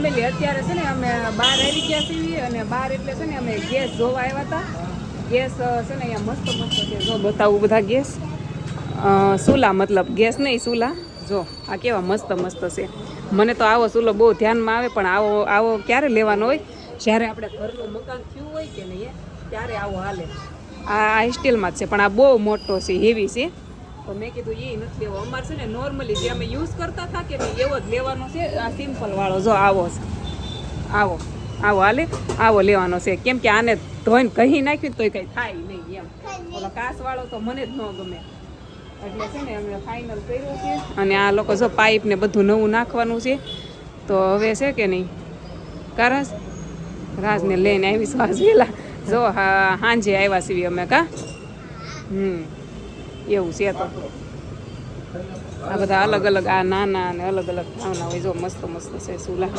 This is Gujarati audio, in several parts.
ફેમિલી અત્યારે છે ને અમે બહાર આવી ગયા છીએ અને બહાર એટલે છે ને અમે ગેસ જોવા આવ્યા હતા. ગેસ છે ને અહીંયા મસ્ત મસ્ત છે. જો બતાવું બધા ગેસ. સુલા મતલબ, ગેસ નહીં, સુલા. જો, આ કેવા મસ્ત મસ્ત છે. મને તો આવો સુલો બહુ ધ્યાનમાં આવે, પણ આવો આવો ક્યારે લેવાનો હોય? જ્યારે આપણે ઘરનું મકાન થયું હોય કે નહીં ત્યારે આવો હાલે. આ સ્ટીલમાં જ છે, પણ આ બહુ મોટો છે હેવી છે. તો મેં કીધું એ નથી લેવો. અમારે છે ને નોર્મલી જે અમે યુઝ કરતા હતા કે ભાઈ એવો જ લેવાનો છે. આ સિમ્પલ વાળો, જો આવો છે. આવો આવો, હાલે. આવો લેવાનો છે. કેમ કે આને ધોઈને કહી નાખ્યું તોય કંઈ થાય નહીં એમ. ઓલો કાસવાળો તો મને જ ન ગમે. એટલે છે ને અમે ફાઇનલ કર્યું છે. અને આ લોકો જો પાઇપ ને બધું નવું નાખવાનું છે. તો હવે છે કે નહીં? કરસ? રાજને લઈને આવી શ્વાસ વેલા. જો હા સાંજે આવ્યા છીએ અમે, કા? હમ. એવું છે તો. આ બધા અલગ અલગ, આ નાના અને અલગ અલગ ભાવના હોય જો મસ્ત મસ્ત છે સુલા.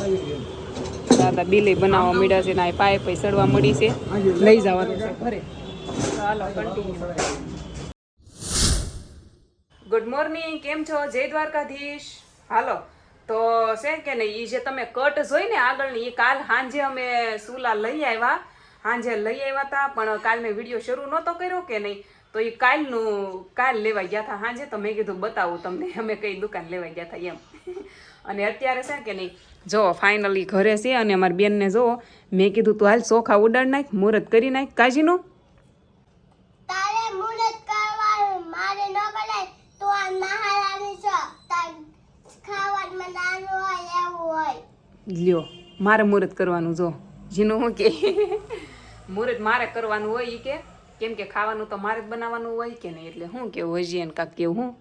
દાદા બિલે બનાવવા મળ્યા છે ને આ પાઇપ સડવા મળી છે. લઈ જવાનું છે ઘરે. ચાલો કન્ટિન્યુ ગુડ મોર્નિંગ કેમ છો? જય દ્વારકાધીશ. હાલો, તો છે કે નહીં એ જે તમે કટ જોઈ ને આગળની એ કાલ સાંજે અમે સુલા લઈ આવ્યા. સાંજે લઈ આવ્યા હતા પણ કાલ મેં વીડિયો શરૂ નહોતો કર્યો કે નહીં? તો એ કાલનું કાલ લેવા ગયા હતા હાજે. તો મેં કીધું બતાવું તમને અમે કઈ દુકાન લેવા ગયા હતા એમ. અને અત્યારે છે કે નહીં જો ફાઇનલી ઘરે છે અને અમારી બેનને જો મેં કીધું તું હાલ ચોખા ઉડાડ નાખ મુહૂર્ત કરી નાખ કાજીનું. લ્યો મારે મુહૂર્ત કરવાનું જો. જીનું હું કે? મુહૂર્ત મારે કરવાનું હોય એ કે? કેમ કે ખાવાનું તો મારે જ બનાવવાનું હોય કે નહીં? એટલે હું કેવું? હજી એને કાંક કેવું હું?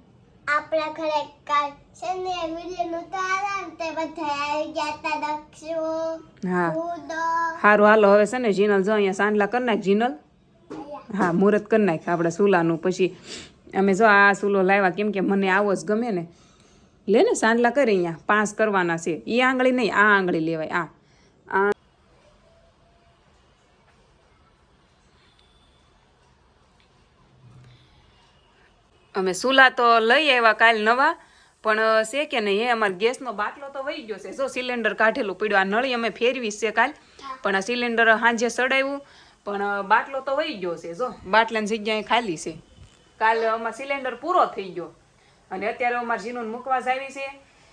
આપણા ઘરે કાલ છે ને વીડિયો ઉતારા તે બધા આવી ગયા તા દક્ષુ હા. સારું હાલો હવે છે ને જીનલ જો અહીંયા સાંડલા કરી નાખ જીનલ. હા મુહૂર્ત કરી નાખ આપણે સુલાનું. પછી અમે જો આ સુલો લાવ્યા કેમ કે મને આવો જ ગમે ને. લે ને સાંડલા કરી અહીંયા. પાંચ કરવાના છે. એ આંગળી નહીં આ આંગળી લેવાય આ. અમે સુલા તો લઈ આવ્યા કાલ નવા પણ છે કે નહીં એ અમારે ગેસનો બાટલો તો વહી ગયો છે. જો સિલિન્ડર કાઢેલું પડ્યું આ નળી અમે ફેરવી છે કાલ પણ આ સિલિન્ડર સાંજે સડાવ્યું પણ બાટલો તો વહી ગયો છે. જો બાટલાની જગ્યાએ ખાલી છે. કાલ અમાર સિલિન્ડર પૂરો થઈ ગયો. અને અત્યારે અમારે જીનું મૂકવા આવી છે.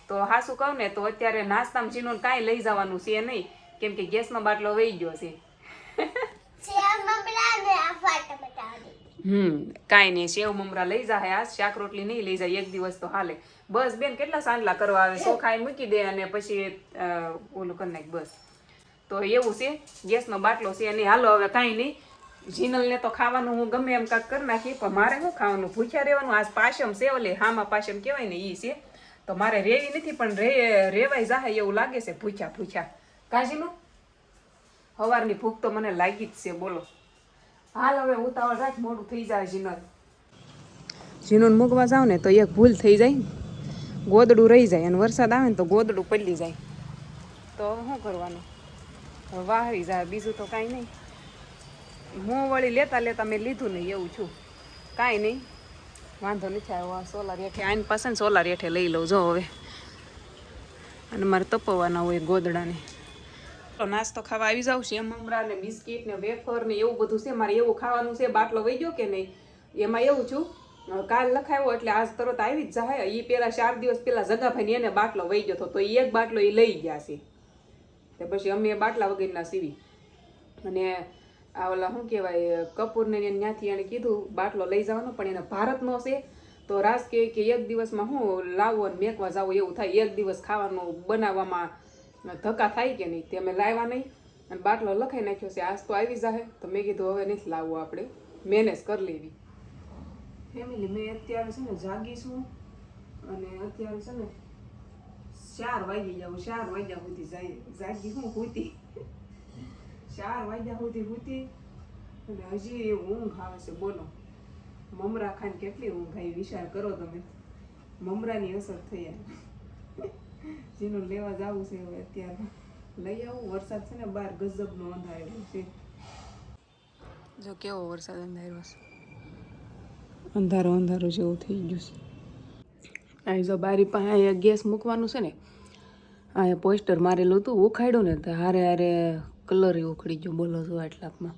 તો હાસું કહું ને તો અત્યારે નાસ્તામાં જીનું કાંઈ લઈ જવાનું છે નહીં કેમ કે ગેસનો બાટલો વહી ગયો છે સેવ મમરા ને આફા ટમેટા હમ, કાંઈ નહીં, સેવ મમરા લઈ જાય આ શાક રોટલી નહીં લઈ જાય, એક દિવસ તો હાલે. બસ બેન, કેટલા સાંજલા કરવા આવે? ચોખાઈ મૂકી દે અને પછી ઓલું કરી નાખ બસ. તો એવું છે, ગેસનો બાટલો છે અને હાલો હવે કાંઈ નહીં. જીનલને તો ખાવાનું હું ગમે એમ કાંક કરી નાખી પણ મારે શું ખાવાનું? ભૂખ્યા રહેવાનું? આ પાશમ છે ઓલે હામાં પાશમ કહેવાય ને એ છે. તો મારે રેવી નથી, પણ રે રેવાય જાહે એવું લાગે છે, ભૂખ્યા ભૂખ્યા. કાજીનું સવારની ભૂખ તો મને લાગી જ છે, બોલો. હાલ હવે ઉતાવળ રાખ, મોડું થઈ જાય જીનલ જીનોન મૂકવા જાવ ને તો એક ભૂલ થઈ જાય ગોદડું રહી જાય અને વરસાદ આવે ને તો ગોદડું પડી જાય. તો શું કરવાનું? વાહરી જાય, બીજું તો કાંઈ નહીં. હું વળી લેતા લેતા મેં લીધું નહીં, એવું છું. કાંઈ નહીં. વાંધો નથી આવ્યો સોલાર હેઠે, આની પાસે સોલાર હેઠે લઈ લઉં, જો હવે. અને મારે તપવાના હોય ગોદડાને. નાસ્તો ખાવા આવી જાઉં છે. મમરા ને બિસ્કિટ ને વેફર ને એવું બધું છે. મારે એવું ખાવાનું છે. બાટલો વહી ગયો કે નહીં? એમાં એવું છું કાલ લખાયો એટલે આજ તરત આવી જ જાય. એ પેલા ચાર દિવસ પેલા જગાભાઈ એને બાટલો વહી ગયો હતો તો એ એક બાટલો એ લઈ ગયા છે. તે પછી અમે બાટલા વગરના સીવી. અને આ ઓલા શું કહેવાય, કપૂરને ત્યાંથી એને કીધું, બાટલો લઈ જવાનો, પણ એને ભારતનો છે. તો રાસ કે એક દિવસમાં હું લાવો અને મેકવા જાવું એવું થાય. એક દિવસ ખાવાનું બનાવવામાં ધક્કા થાય કે નહીં તે અમે લાવ્યા નહીં. અને બાટલો લખાઈ નાખ્યો છે, આજ તો આવી જાહે. તો મેં કીધું, હવે નથી લાવવું આપણે. મેનેજ કરી લેવી. ફેમિલી, મેં અત્યારે છે ને જાગી છું. અને અત્યારે છે ને ચાર વાગી જાઉં, ચાર વાગ્યા સુધી જાય, જાગી હું હોતી. ચાર વાગ્યા સુધી હોતી. અને હજી ઊંઘ આવે છે, બોલો. મમરા ખાન કેટલી ઊંઘ આવી? વિચાર કરો તમે. મમરાની અસર થઈ જેનું લેવા જવું છે હવે અત્યારે. લઈ આવું વરસાદ છે ને બહાર ગજબનો અંધારેલો છે. જો કેવો વરસાદ અંધાર્યો છે અંધારો અંધારો જેવું થઈ ગયું છે. અહીં જો બારી પાસે અહીંયા ગેસ મૂકવાનું છે ને અહીંયા પોસ્ટર મારેલું હતું ઉખાડ્યું ને તો હારે હારે કલર ઉખડી ગયો બોલો છો આટલાકમાં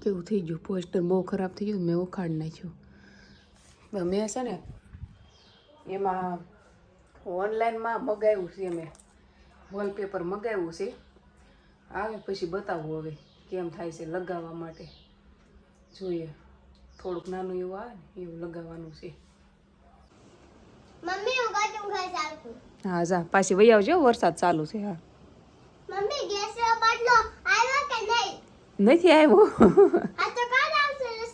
કેવું થઈ ગયું? પોસ્ટર બહુ ખરાબ થઈ ગયું મેં ઉખાડી નાખ્યું. મેં છે ને એમાં ઓનલાઈનમાં મગાવ્યું છે મેં વોલપેપર મગાવ્યું છે. આવે પછી બતાવવું હવે કેમ થાય છે લગાવવા માટે. જોઈએ. થોડુંક નાનું એવું આવે ને એવું લગાવવાનું છે. હું જા. પાછી વહી આવજો વરસાદ ચાલુ છે હા. નથી આવ્યો.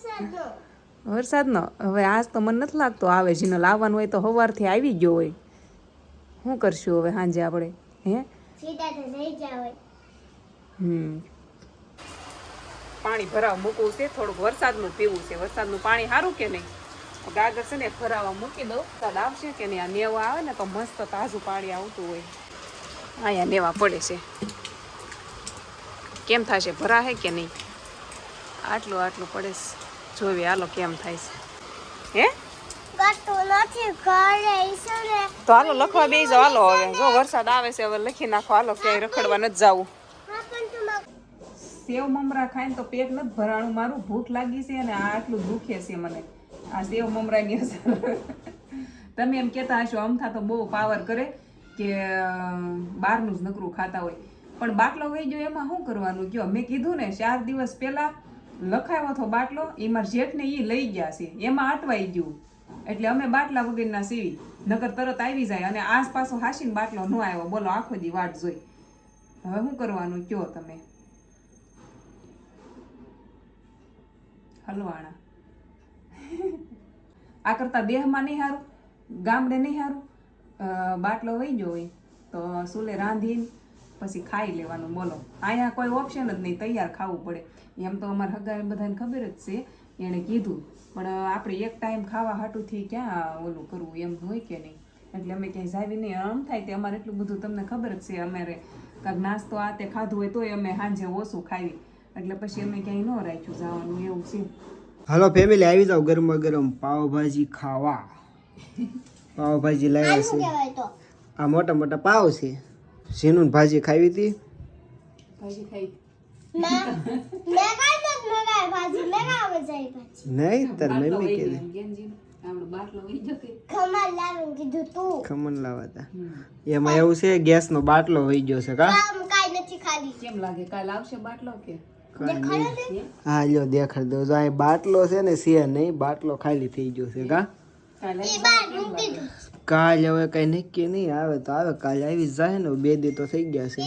વરસાદ વરસાદનો? હવે આજ તો મને નથી લાગતો આવે જીનો લાવવાનું હોય તો સવારથી આવી ગયો હોય. શું કરશું હવે સાંજે આપણે? હે? હમ. પાણી ભરાવા મૂકવું છે થોડુંક વરસાદનું પીવું છે. વરસાદનું પાણી સારું કે નહીં? ગાગર છે ને ભરાવા મૂકી દઉં. વરસાદ આવશે કે નહીં? આ નેવા આવે ને તો મસ્ત તાજું પાણી આવતું હોય. અહીંયા નેવા પડે છે. કેમ થશે? ભરાશે કે નહીં? આટલું આટલું પડે છે. જોઈએ હાલો કેમ થાય છે. હે? તો હાલો લખવા બે જાવ હાલો હવે જો વરસાદ આવે છે હવે લખી નાખો. હાલો ક્યાંય રખડવા નથી જવું. હા પણ તું સેવ મમરા ખાઈને તો પેટ નથી ભરાણું. મારું ભૂખ લાગી છે અને આ આટલું દુખે છે મને. આ સેવ મમરાની અસર. તમે એમ કહેતા હશો અમથા તો બહુ પાવર કરે કે બહારનું જ નકરું ખાતા હોય. પણ બાટલો વહી ગયો એમાં શું કરવાનું? કયો મેં કીધું ને ચાર દિવસ પહેલા લખાયો હતો બાટલો. એમાં જેઠને એ લઈ ગયા છે. એમાં અટવાઈ ગયું. એટલે અમે બાટલા વગેરેના સીવી. નગર તરત આવી જાય અને આસપાસ હાસીને બાટલો ન આવ્યો. બોલો, આખો દી વાટ જોઈ. હવે શું કરવાનું? કયો તમે? હલવાણા. આ કરતા દેહમાં નહીં સારું ગામડે નહીં સારું બાટલો વહી ગયો હોય તો સુલે રાંધીને પછી ખાઈ લેવાનું. બોલો, અહીંયા કોઈ ઓપ્શન જ નહીં. તૈયાર ખાવું પડે. એમ તો અમારા હગા બધાને ખબર જ છે એણે કીધું પણ આપણે એક ટાઈમ ખાવા હાટુથી ક્યાં ઓલું કરવું? એમ હોય કે નહીં? એટલે અમે ક્યાંય જાવી નહીં. આમ થાય તે અમારે એટલું બધું તમને ખબર જ છે. અમારે કાંઈક નાસ્તો આ તે ખાધું હોય તોય અમે સાંજે ઓછું ખાવી એટલે પછી અમે ક્યાંય ન રાખ્યું જવાનું એવું છે. હાલો ફેમિલી આવી જાવ ગરમ ગરમ પાવભાજી ખાવા. પાવભાજી લાવ્યા છે આ મોટા મોટા પાવ છે. ઝીનું ભાજી ખાવી હતી. ભાજી ખાઈ. નહીં તાર બાટલો મમ્મી કીધું. તું. ખમણ લાવા હતા એમાં એવું છે ગેસનો બાટલો વહી ગયો છે કા? નથી ખાલી. કેમ લાગે? કાલ આવશે બાટલો કે? ને. હે? હા લ્યો દેખાડ દો. જો અહીં બાટલો છે ને છે નહીં બાટલો ખાલી થઈ ગયો છે કા? કાલે હવે કઈ નક્કી નહીં આવે તો આવે. કાલે આવી જ જાય ને બે દી તો થઈ ગયા છે.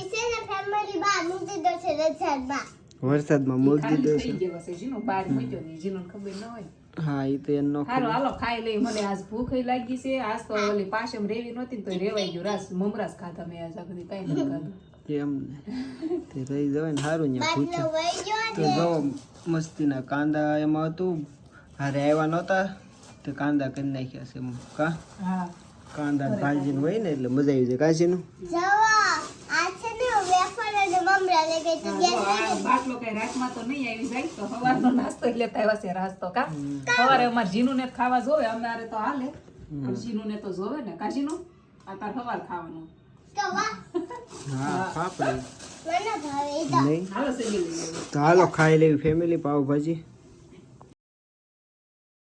વરસાદમાં. મૂકી દીધો છે. જીનો બાર મૂક્યો નહીં જીનો ખબર ન હોય. હા એ તો એનો હારો હાલો ખાઈ લઈ. મને આજ ભૂખ લાગી છે. આજ તો ઓલી પાછમ રેવી નહોતી ને તો રેવાઈ ગયું. રાસ મમરાસ ખાધા મેં આજ આખી કઈ ન ખાધું. એમ ને. તે રહી જવાય ને સારું ત્યાં બાટલો પૂછ્યું વહી ગયો તો જો મસ્તીના કાંદા એમાં હતું. હારે આવ્યા નહોતા. તે કાંદા કરી નાખ્યા છે કા? હા. કાંદા ભાજીને હોય ને એટલે મજા આવી જાય. કાશીનું નું ને વેફર અને મમરા લઈ ગઈ તો જો બાટલો કઈ રાતમાં તો નહીં આવી જાય તો સવારનો નાસ્તો જ લેતા આવ્યા છે રાસ્તો કા? સવારે અમારે જીનું ને ખાવા જોવે અમારે તો હાલે. જીનું ને તો જોવે ને. કાશીનું આ તાર સવાર ખાવાનું. હાલો ખાઈ લેવી ફેમિલી પાવભાજી.